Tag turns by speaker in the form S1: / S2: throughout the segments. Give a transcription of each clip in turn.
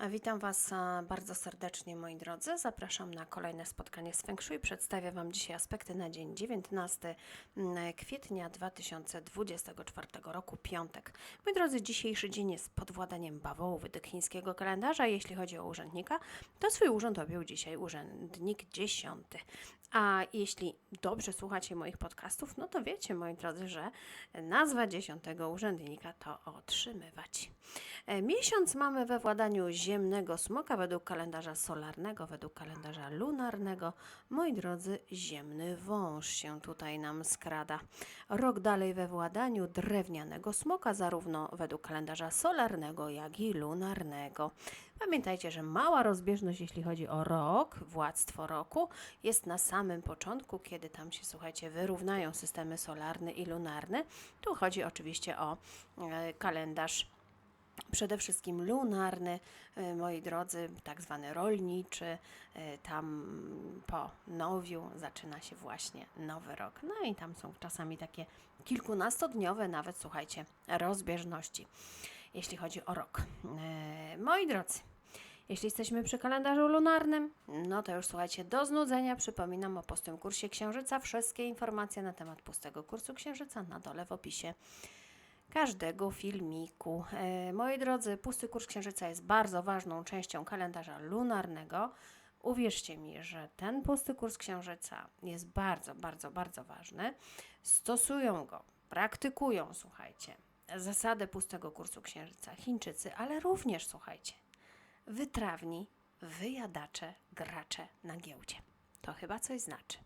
S1: Witam Was e, bardzo serdecznie, moi drodzy. Zapraszam na kolejne spotkanie z Feng Shui. Przedstawię Wam dzisiaj aspekty na dzień 19 mm, kwietnia 2024 roku, piątek. Moi drodzy, dzisiejszy dzień jest pod władaniem bawołu według chińskiego kalendarza. Jeśli chodzi o urzędnika, to swój urząd objął dzisiaj urzędnik 10. A jeśli dobrze słuchacie moich podcastów, no to wiecie, moi drodzy, że nazwa 10 urzędnika to otrzymywać. E, Miesiąc mamy we władaniu ziemnego smoka według kalendarza solarnego, według kalendarza lunarnego. Moi drodzy, ziemny wąż się tutaj nam skrada. Rok dalej we władaniu drewnianego smoka, zarówno według kalendarza solarnego, jak i lunarnego. Pamiętajcie, że mała rozbieżność, jeśli chodzi o rok, władztwo roku, jest na samym początku, kiedy tam się, słuchajcie, wyrównają systemy solarny i lunarny. Tu chodzi oczywiście o e, kalendarz przede wszystkim lunarny, y, moi drodzy, tak zwany rolniczy. y, Tam po nowiu zaczyna się właśnie nowy rok. No i tam są czasami takie kilkunastodniowe, nawet słuchajcie, rozbieżności, jeśli chodzi o rok. Moi drodzy, jeśli jesteśmy przy kalendarzu lunarnym, no to już słuchajcie, do znudzenia przypominam o pustym kursie Księżyca. Wszystkie informacje na temat pustego kursu Księżyca na dole w opisie każdego filmiku. E, moi drodzy, pusty kurs Księżyca jest bardzo ważną częścią kalendarza lunarnego. Uwierzcie mi, że ten pusty kurs Księżyca jest bardzo, bardzo, bardzo ważny. Stosują go, praktykują, słuchajcie, zasadę pustego kursu Księżyca Chińczycy, ale również, słuchajcie, wytrawni, wyjadacze, gracze na giełdzie. To chyba coś znaczy.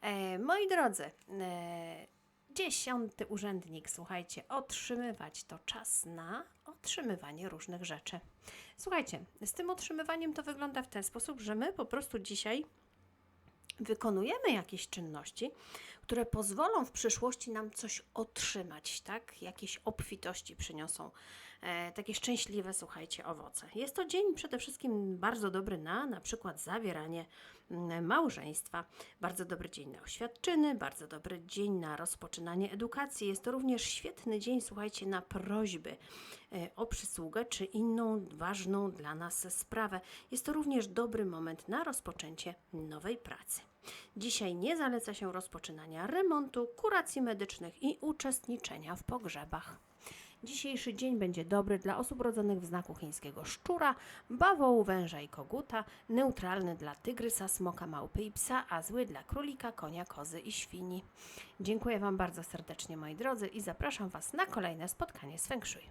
S1: E, moi drodzy, e, dziesiąty urzędnik, słuchajcie, otrzymywać to czas na otrzymywanie różnych rzeczy. Słuchajcie, z tym otrzymywaniem to wygląda w ten sposób, że my po prostu dzisiaj wykonujemy jakieś czynności, które pozwolą w przyszłości nam coś otrzymać, tak? Jakieś obfitości przyniosą, e, takie szczęśliwe, słuchajcie, owoce. Jest to dzień przede wszystkim bardzo dobry na na przykład zawieranie mm, małżeństwa, bardzo dobry dzień na oświadczyny, bardzo dobry dzień na rozpoczynanie edukacji. Jest to również świetny dzień, słuchajcie, na prośby e, o przysługę czy inną ważną dla nas sprawę. Jest to również dobry moment na rozpoczęcie nowej pracy. Dzisiaj nie zaleca się rozpoczynania remontu, kuracji medycznych i uczestniczenia w pogrzebach. Dzisiejszy dzień będzie dobry dla osób rodzonych w znaku chińskiego szczura, bawołu, węża i koguta, neutralny dla tygrysa, smoka, małpy i psa, a zły dla królika, konia, kozy i świni. Dziękuję Wam bardzo serdecznie, moi drodzy, i zapraszam Was na kolejne spotkanie z Feng Shui.